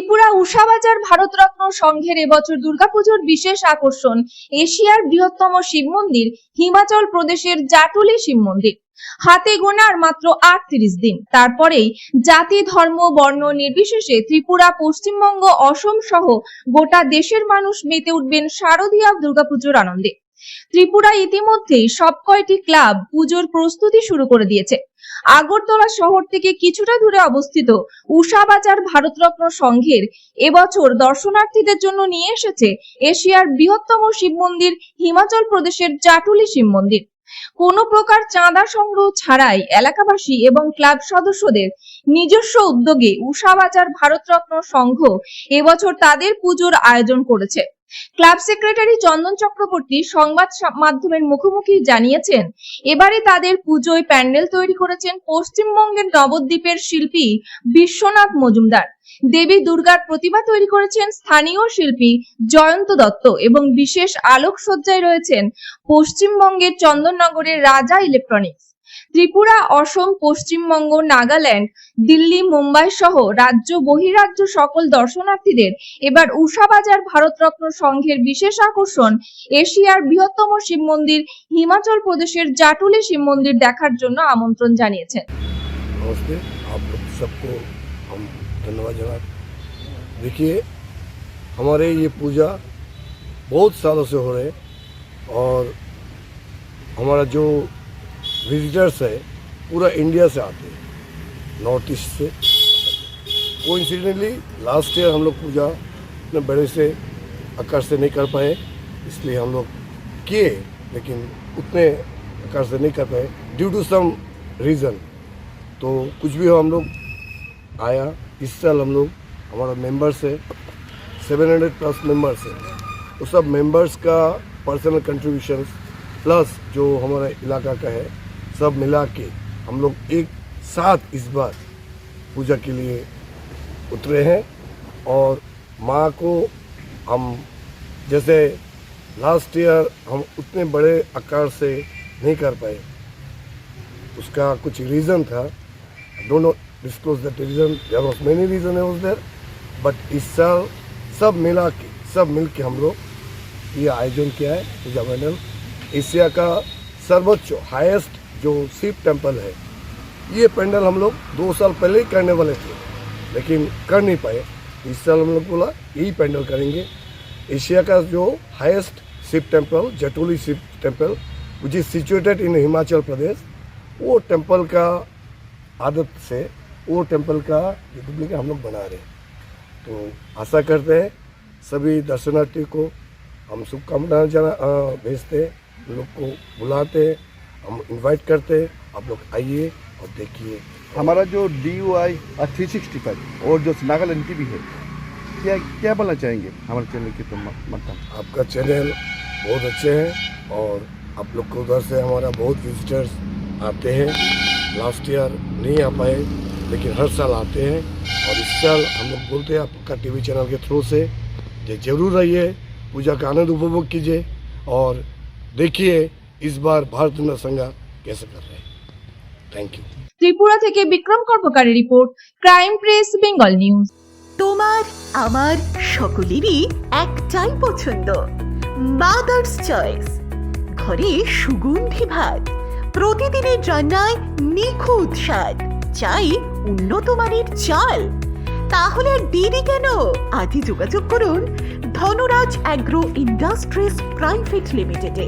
ত্রিপুরা উষাবাজার ভারতরত্ন সংঘের এবছর দুর্গাপুজোর বিশেষ আকর্ষণ এশিয়ার বৃহত্তম শিব মন্দির, হিমাচল প্রদেশের জাটুলি শিব মন্দির। হাতে গোনার মাত্র আটত্রিশ দিন। তারপরেই জাতি, ধর্ম, বর্ণ নির্বিশেষে ত্রিপুরা, পশ্চিমবঙ্গ, অসম সহ গোটা দেশের মানুষ মেতে উঠবেন শারদীয়া দুর্গাপুজোর আনন্দে। ত্রিপুরা ইতিমধ্যেই সব কয়টি ক্লাব পুজোর প্রস্তুতি শুরু করে দিয়েছে। আগরতলা শহর থেকে কিছুটা দূরে অবস্থিত উষাবাজার ভারতরত্ন সংঘের এবছর দর্শনার্থীদের জন্য নিয়ে এসেছে এশিয়ার বৃহত্তম শিব মন্দির, হিমাচল প্রদেশের চাটুলি শিব মন্দির। কোনো প্রকার চাঁদা সংগ্রহ ছাড়াই এলাকাবাসী এবং ক্লাব সদস্যদের নিজস্ব উদ্যোগে উষাবাজার ভারতরত্ন সংঘ এবছর তাদের পুজোর আয়োজন করেছে। ক্লাব সেক্রেটারি চন্দন চক্রবর্তী সংবাদ মাধ্যমের মুখোমুখি জানিয়েছেন, এবারে তাদের পুজোয় প্যান্ডেল তৈরি করেছেন পশ্চিমবঙ্গের নবদ্বীপের শিল্পী বিশ্বনাথ মজুমদার। দেবী দুর্গার প্রতিমা তৈরি করেছেন স্থানীয় শিল্পী জয়ন্ত দত্ত এবং বিশেষ আলোকসজ্জায় রয়েছেন পশ্চিমবঙ্গের চন্দননগরের রাজা ইলেকট্রনিক্স। ত্রিপুরা অসম পশ্চিমবঙ্গ নাগাল্যান্ড দিল্লি মুম্বাই সহ রাজ্য বহিরাজ্য সকল দর্শনার্থীদের এবার উষাবাজার ভারতরত্ন সংঘের বিশেষ আকর্ষণ এশিয়ার বৃহত্তম শিব মন্দির হিমাচল প্রদেশের জাটুলি শিব মন্দির দেখার জন্য আমন্ত্রণ জানিয়েছেন नमस्ते आप लोग सबको हम धन्यवाद जनाब देखिए हमारे ये पूजा बहुत सालों से हो रहे हैं और हमारा जो विजिटर्स है पूरा इंडिया से आते हैं। नॉर्थ ईस्ट से। कोइंसिडेंटली लास्ट ईयर हम लोग पूजा इतने बड़े से, आकार से नहीं कर पाए, इसलिए हम लोग किए, लेकिन उतने आकार से नहीं कर पाए ड्यू टू सम रीज़न तो कुछ भी हो, हम लोग आया, इस साल हम लोग, हमारा मेंबर्स है 700 प्लस मेंबर्स है। वो सब मेंबर्स का पर्सनल कंट्रीब्यूशन प्लस जो हमारा इलाका का है सब मिला के हम लोग एक साथ इस बार पूजा के लिए उतरे हैं और माँ को हम जैसे लास्ट ईयर हम उतने बड़े आकार से नहीं कर पाए। उसका कुछ रीज़न था। Don't know disclose that reason there was many reason है उस देर बट इस साल सब मिला के, सब मिल के हम लोग ये आयोजन किया है पूजा मंडल। एशिया का सर्वोच्च हाईएस्ट जो शिव टेंपल है, ये पेंडल हम लोग दो साल पहले ही करने वाले थे, लेकिन कर नहीं पाए। इस साल हम लोग बोला, यही पेंडल करेंगे। एशिया का जो highest Shiv temple, Jatoli Shiv temple which is situated in Himachal Pradesh वो टेंपल का आदत से, वो टेंपल का डुप्लीकेट हम लोग बना रहे हैं। तो आशा करते हैं, सभी दर्शनार्थी को हम शुभकामनाएँ जना भेजते हैं, लोग को बुलाते हैं। हम इनवाइट करते हैं आप लोग आइए और देखिए। हमारा जो D U I three sixty five और जो नागालैंड की भी है क्या क्या बोलना चाहेंगे हमारे चैनल के तो मतलब आपका चैनल बहुत अच्छे हैं और आप लोग को उधर से हमारा बहुत विजिटर्स आते हैं। लास्ट ईयर नहीं आ पाए लेकिन हर साल आते हैं और इस साल हम लोग बोलते हैं आपका टीवी चैनल के थ्रू से ज़रूर आइए। पूजा का आनंद उपभोग कीजिए और देखिए इस बार भारत रत्न संघ कैसे कर रहे हैं थैंक यू ত্রিপুরা থেকে Vikram কর্মকারী report crime press Bengal news তোমার আমার সকলেরই একটাই পছন্দ মাদার্স চয়েস ঘরে সুগন্ধি ভাত প্রতিদিনের রান্নায় নিখুঁত স্বাদ চাই উন্নত মানের চাল তাহলে আর দেরি কেন আজই যোগাযোগ করুন ধনরাজ অ্যাগ্রো ইন্ডাস্ট্রিজ প্রাইভেট লিমিটেডে